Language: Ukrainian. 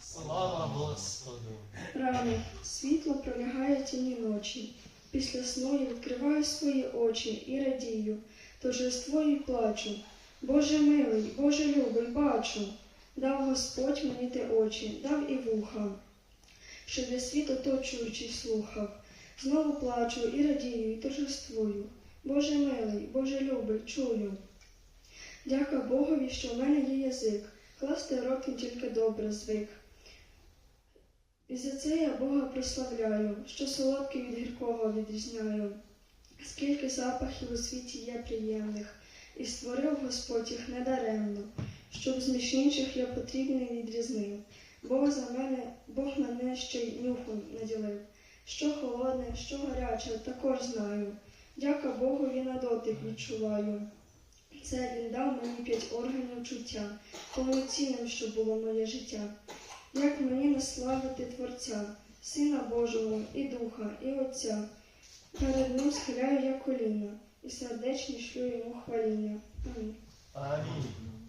Слава Господу! Ранок, світло пролягає тіні ночі. Після сну я відкриваю свої очі і радію, торжествую й плачу. Боже милий, Боже любий, бачу, дав Господь мені те очі, дав і вуха, що для світ оточуючий слухав. Знову плачу і радію, і торжествую. Боже милий, Боже любий, чую. Дяка Богові, що в мене є язик, класти роки тільки добре звик. І за це я Бога прославляю, що солодкий від гіркого відрізняю. Скільки запахів у світі є приємних, і створив Господь їх недаремно, щоб з між інших я потрібний відрізнив. Бог за мене, Бог мене ще й нюхом наділив. Що холодне, що гаряче, також знаю. Дяка Богові на дотик відчуваю. Це він дав мені п'ять органів чуття, повноцінним, що було моє життя. Як мені наславити Творця, Сина Божого, і Духа, і Отця. Перед ним схиляю я коліна, і сердечні шлю йому хваління.